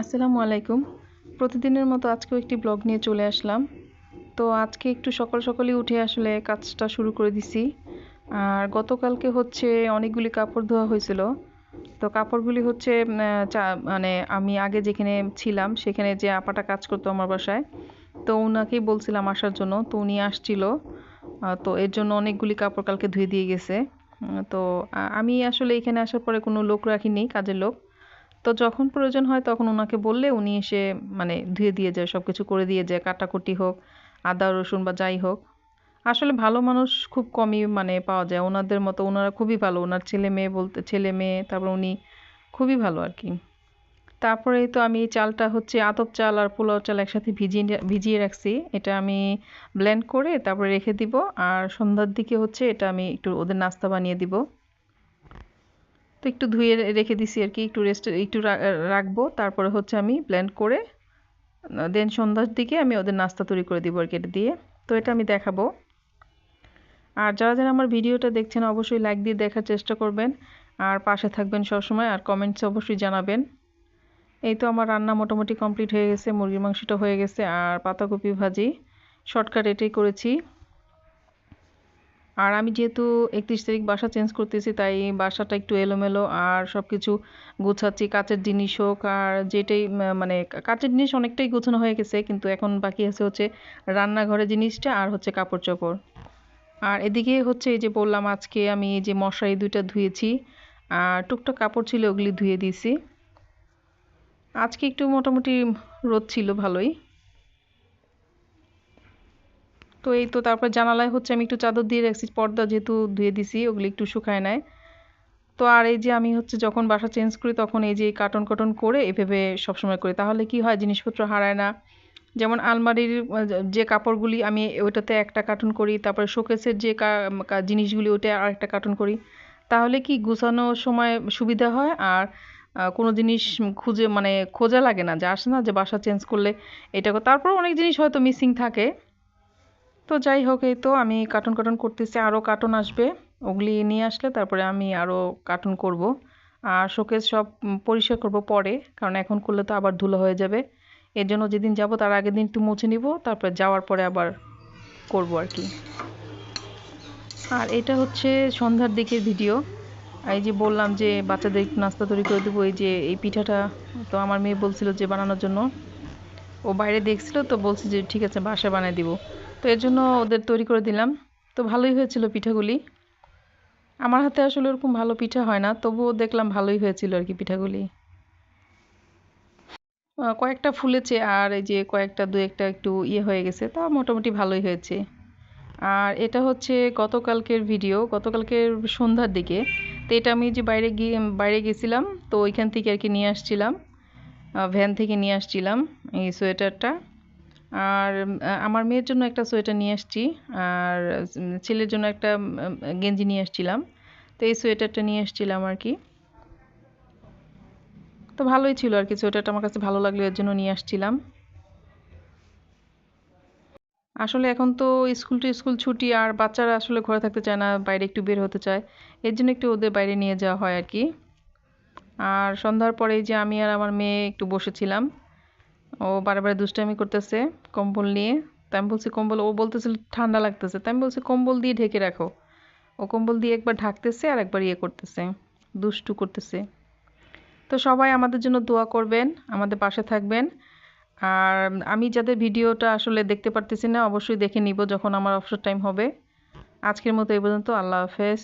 আসসালামু আলাইকুম। প্রতিদিনের মতো আজকেও একটি ব্লগ নিয়ে চলে আসলাম। তো আজকে একটু সকাল সকালই উঠে আসলে কাজটা শুরু করে দিছি। আর গতকালকে হচ্ছে অনেকগুলি কাপড় ধোয়া হয়েছিল। তো কাপড়গুলি হচ্ছে মানে আমি আগে যেখানে ছিলাম সেখানে যে আপাটা কাজ করতো আমার বাসায়, তো ওনাকেই বলছিলাম আসার জন্য, তো উনি আসছিল। তো এর জন্য অনেকগুলি কাপড় কালকে ধুয়ে দিয়ে গেছে। তো আমি আসলে এখানে আসার পরে কোনো লোক রাখিনি, কাজের লোক। তো যখন প্রয়োজন হয় তখন ওনাকে বললে উনি এসে মানে ধুয়ে দিয়ে যায় সব কিছু করে দিয়ে যায়, কাটাকুটি হোক, আদা, রসুন বা যাই হোক। আসলে ভালো মানুষ খুব কমই মানে পাওয়া যায়। ওনাদের মতো ওনারা খুবই ভালো। ওনার ছেলে মেয়ে বলতে, ছেলে মেয়ে, তারপর উনি খুবই ভালো আর কি। তারপরে তো আমি চালটা হচ্ছে আতপ চাল আর পোলাও চাল একসাথে ভিজিয়ে ভিজিয়ে রাখছি। এটা আমি ব্লেন্ড করে তারপরে রেখে দিব। আর সন্ধ্যার দিকে হচ্ছে এটা আমি একটু ওদের নাস্তা বানিয়ে দিব। একটু ধুয়ে রেখে দিছি আর কি, একটু রেস্ট একটু রাখব। তারপরে হচ্ছে আমি ব্লেন্ড করে দেন সন্ধ্যার দিকে আমি ওদের নাস্তা তৈরি করে দিব আর কি এটা দিয়ে। তো এটা আমি দেখাবো। আর যারা যারা আমার ভিডিওটা দেখছেন, অবশ্যই লাইক দিয়ে দেখার চেষ্টা করবেন। আর পাশে থাকবেন সবসময়, আর কমেন্টসে অবশ্যই জানাবেন। এই তো আমার রান্না মোটামুটি কমপ্লিট হয়ে গেছে, মুরগির মাংসটা হয়ে গেছে, আর পাতাকপি ভাজি শর্টকাট এটাই করেছি। আর আমি যেহেতু একত্রিশ তারিখ বাসা চেঞ্জ করতেছি, তাই বাসাটা একটু এলোমেলো আর সব কিছু গোছাচ্ছি, কাচের জিনিস হোক আর যেটাই মানে কাচের জিনিস অনেকটাই গোছানো হয়ে গেছে, কিন্তু এখন বাকি আছে হচ্ছে রান্নাঘরের জিনিসটা আর হচ্ছে কাপড় চোপড়। আর এদিকে হচ্ছে এই যে বললাম আজকে আমি এই যে মশারি দুইটা ধুয়েছি, আর টুকটাক কাপড় ছিল ওগুলি ধুয়ে দিয়েছি। আজকে একটু মোটামুটি রোদ ছিল ভালোই। তো এই তো তারপর জানালায় হচ্ছে আমি একটু চাদর দিয়ে রাখছি, পর্দা যেহেতু ধুয়ে দিছি, ওগুলি একটু শুকায় নেয় তো আর এই যে আমি হচ্ছে যখন বাসা চেঞ্জ করি তখন এই যে কাটন কটন করে এভাবে সবসময় করি। তাহলে কি হয়, জিনিসপত্র হারায় না। যেমন আলমারির যে কাপড়গুলি আমি ওইটাতে একটা কার্টুন করি, তারপরে শোকেসের যে জিনিসগুলি ওইটা আর একটা কার্টুন করি। তাহলে কি গুছানোর সময় সুবিধা হয়? আর কোনো জিনিস খুঁজে মানে খোঁজা লাগে না যে আসে না যে বাসা চেঞ্জ করলে এটা তারপর অনেক জিনিস হয়তো মিসিং থাকে। তো যাই হোক, এই তো আমি কার্টুন কার্টুন করতেছি আরও কার্টুন আসবে। ওগুলি নিয়ে আসলে তারপরে আমি আরও কার্টুন করব। আর শোকেস সব পরিষ্কার করব পরে, কারণ এখন করলে তো আবার ধুলো হয়ে যাবে। এর জন্য যেদিন যাব তার আগের দিন একটু মুছে নিব, তারপরে যাওয়ার পরে আবার করব আর কি। আর এটা হচ্ছে সন্ধ্যার দিকের ভিডিও এই যে বললাম যে বাচ্চাদের একটু নাস্তা তৈরি করে দেবো, এই যে এই পিঠাটা তো আমার মেয়ে বলছিল যে বানানোর জন্য। ও বাইরে দেখছিল তো বলছি যে ঠিক আছে বাসায় বানিয়ে দিব। তো এর জন্য ওদের তৈরি করে দিলাম। তো ভালোই হয়েছিল পিঠাগুলি। আমার হাতে আসলে ওরকম ভালো পিঠা হয় না, তবুও দেখলাম ভালোই হয়েছিল আর কি পিঠাগুলি। কয়েকটা ফুলেছে আর এই যে কয়েকটা, দু একটা একটু ইয়ে হয়ে গেছে, তা মোটামুটি ভালোই হয়েছে। আর এটা হচ্ছে গতকালকের ভিডিও গতকালকের সন্ধ্যার দিকে। তো এটা আমি যে বাইরে গিয়ে, বাইরে গেছিলাম, তো ওইখান থেকে আর কি নিয়ে আসছিলাম। ভ্যান থেকে নিয়ে আসছিলাম এই সোয়েটারটা। আর আমার মেয়ের জন্য একটা সোয়েটার নিয়ে আসছি, আর ছেলের জন্য একটা গেঞ্জি নিয়ে আসছিলাম। তো এই সোয়েটারটা নিয়ে আসছিলাম আর কি। তো ভালোই ছিল আর কি, সোয়েটারটা আমার কাছে ভালো লাগল, এর জন্য নিয়ে আসছিলাম। আসলে এখন তো স্কুল টু স্কুল ছুটি, আর বাচ্চারা আসলে ঘরে থাকতে চায় না, বাইরে একটু বের হতে চায়। এর জন্য একটু ওদের বাইরে নিয়ে যাওয়া হয় আর কি। আর সন্ধ্যার পরে যে আমি আর আমার মেয়ে একটু বসেছিলাম ও বারে দুষ্টামি করতেছে কম্বল নিয়ে। তাই আমি বলছি, কম্বল, ও বলতেছিল ঠান্ডা লাগতেছে। তাই আমি বলছি, কম্বল দিয়ে ঢেকে রাখো। ও কম্বল দিয়ে একবার ঢাকতেছে আর একবার ইয়ে করতেছে, দুষ্টু করতেছে। তো সবাই আমাদের জন্য দোয়া করবেন, আমাদের পাশে থাকবেন। আর আমি যাদের ভিডিওটা আসলে দেখতে পারতেছি না, অবশ্যই দেখে নিব যখন আমার অবসর টাইম হবে। আজকের মতো এই পর্যন্ত, আল্লাহ হাফেজ।